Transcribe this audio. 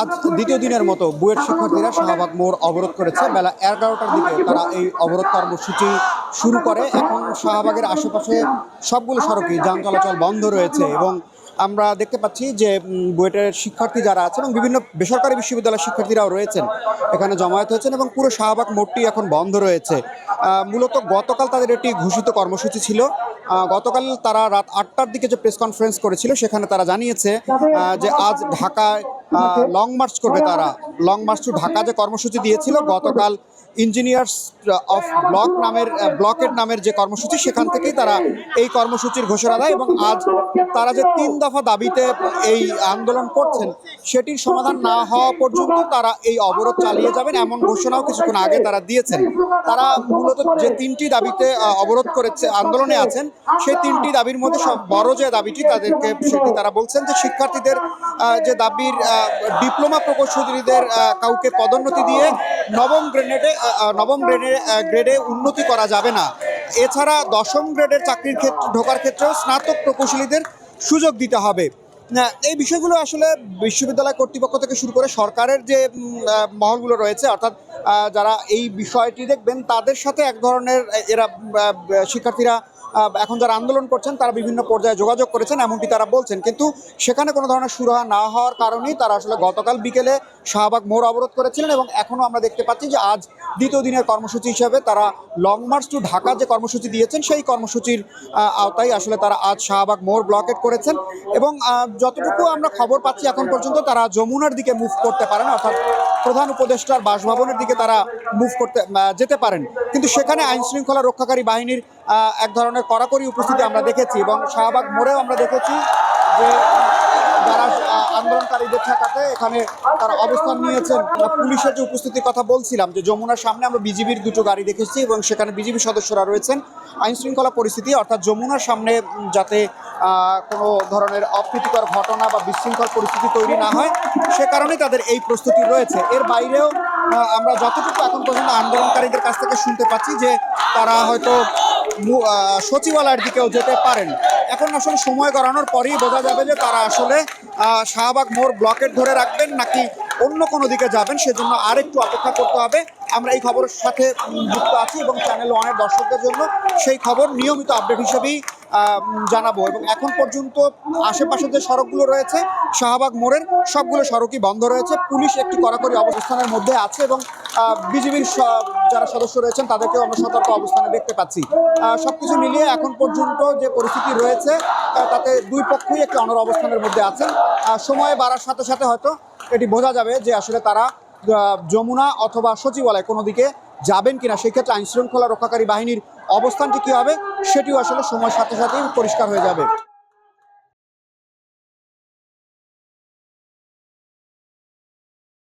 আজ দ্বিতীয় দিনের মতো বুয়েট শিক্ষার্থীরা শাহবাগ মোড় অবরোধ করেছে। বেলা এগারোটার দিকে তারা এই অবরোধ কর্মসূচি শুরু করে। এখন শাহবাগের আশেপাশে সবগুলো সড়কই যান চলাচল বন্ধ রয়েছে এবং আমরা দেখতে পাচ্ছি যে বুয়েটের শিক্ষার্থী যারা আছে এবং বিভিন্ন বেসরকারি বিশ্ববিদ্যালয়ের শিক্ষার্থীরাও রয়েছেন, এখানে জমায়েত হয়েছেন এবং পুরো শাহবাগ মোড়টি এখন বন্ধ রয়েছে। মূলত গতকাল তাদের একটি ঘোষিত কর্মসূচি ছিল। গতকাল তারা রাত আটটার দিকে যে প্রেস কনফারেন্স করেছিল, সেখানে তারা জানিয়েছে যে আজ ঢাকায় লং মার্চ করবে তারা। লং মার্চ টু ঢাকা যে কর্মসূচি দিয়েছিল গতকাল ইঞ্জিনিয়ার্স অফ ব্লক নামের ব্লকের নামের যে কর্মসূচি সেখান থেকেই তারা এই কর্মসূচির ঘোষণা দেয় এবং আজ তারা যে তিন দফা দাবিতে এই আন্দোলন করছেন সেটির সমাধান না হওয়া পর্যন্ত তারা এই অবরোধ চালিয়ে যাবেন এমন ঘোষণাও কিছুক্ষণ আগে তারা দিয়েছেন। তারা মূলত যে তিনটি দাবিতে অবরোধ করেছে আন্দোলনে আছেন সেই তিনটি দাবির মধ্যে সব বড় যে দাবিটি তাদেরকে সেটি তারা বলছেন যে শিক্ষার্থীদের আহ, যে দাবির ডিপ্লোমা প্রকৌশলীদের কাউকে পদোন্নতি দিয়ে নবম গ্রেডে নবম গ্রেডে গ্রেডে উন্নতি করা যাবে না। এছাড়া দশম গ্রেডের চাকরির ক্ষেত্রে ঢোকার ক্ষেত্রেও স্নাতক প্রকৌশলীদের সুযোগ দিতে হবে। এই বিষয়গুলো আসলে বিশ্ববিদ্যালয় কর্তৃপক্ষ থেকে শুরু করে সরকারের যে মহলগুলো রয়েছে, অর্থাৎ যারা এই বিষয়টি দেখবেন, তাদের সাথে এক ধরনের এরা শিক্ষার্থীরা এখন যারা আন্দোলন করছেন, তারা বিভিন্ন পর্যায়ে যোগাযোগ করেছেন, এমনটি তারা বলছেন। কিন্তু সেখানে কোনো ধরনের সুরাহা না হওয়ার কারণেই তারা আসলে গতকাল বিকেলে শাহবাগ মোড় অবরোধ করেছিলেন এবং এখনও আমরা দেখতে পাচ্ছি যে আজ দ্বিতীয় দিনের কর্মসূচি হিসেবে তারা লং মার্চ টু ঢাকা যে কর্মসূচি দিয়েছেন, সেই কর্মসূচির আওতায় আসলে তারা আজ শাহবাগ মোড় ব্লকেট করেছেন এবং যতটুকু আমরা খবর পাচ্ছি এখন পর্যন্ত তারা যমুনার দিকে মুভ করতে পারেন, অর্থাৎ প্রধান উপদেষ্টার বাসভবনের দিকে তারা মুভ করতে যেতে পারেন। কিন্তু সেখানে আইন শৃঙ্খলা রক্ষাকারী বাহিনীর এক ধরনের কড়াকড়ি উপস্থিতি আমরা দেখেছি এবং শাহবাগ মোড়েও আমরা দেখেছি যে যারা আন্দোলনকারীদের ঠেকাতে এখানে তারা অবস্থান নিয়েছেন। পুলিশের যে উপস্থিতির কথা বলছিলাম যে যমুনার সামনে আমরা বিজিবির দুটো গাড়ি দেখেছি এবং সেখানে বিজিবি সদস্যরা রয়েছেন। আইন শৃঙ্খলা পরিস্থিতি অর্থাৎ যমুনার সামনে যাতে কোনো ধরনের অপ্রীতিকর ঘটনা বা বিশৃঙ্খল পরিস্থিতি তৈরি না হয়, সে কারণে তাদের এই প্রস্তুতি রয়েছে। এর বাইরেও আমরা যতটুকু এখন পর্যন্ত আন্দোলনকারীদের কাছ থেকে শুনতে পাচ্ছি যে তারা হয়তো সচিবালয়ের দিকেও যেতে পারেন। এখন আসলে সময় গড়ানোর পরেই বোঝা যাবে যে তারা আসলে শাহবাগ মোড় ব্লকেট ধরে রাখবেন নাকি অন্য কোনো দিকে যাবেন, সেজন্য আরেকটু অপেক্ষা করতে হবে। আমরা এই খবরের সাথে যুক্ত আছি এবং চ্যানেল ওয়ানের দর্শকদের জন্য সেই খবর নিয়মিত আপডেট হিসেবেই জানাব। এবং এখন পর্যন্ত আশেপাশে যে সড়কগুলো রয়েছে, শাহবাগ মোড়ের সবগুলো সড়কই বন্ধ রয়েছে। পুলিশ একটি কড়াকড়ি অবস্থানের মধ্যে আছে এবং বিজিবির যারা সদস্য রয়েছেন, তাদেরকেও আমরা সতর্ক অবস্থানে দেখতে পাচ্ছি। সব কিছু মিলিয়ে এখন পর্যন্ত যে পরিস্থিতি রয়েছে তাতে দুই পক্ষই একটি অনর অবস্থানের মধ্যে আছেন। সময় বাড়ার সাথে সাথে হয়তো এটি বোঝা যাবে যে আসলে তারা যমুনা অথবা সচিবালয় কোনো দিকে যাবেন কিনা, সেক্ষেত্রে আইন শৃঙ্খলা রক্ষাকারী বাহিনীর অবস্থানটি কী হবে, সেটিও আসলে সময়ের সাথে সাথেই পরিষ্কার হয়ে যাবে।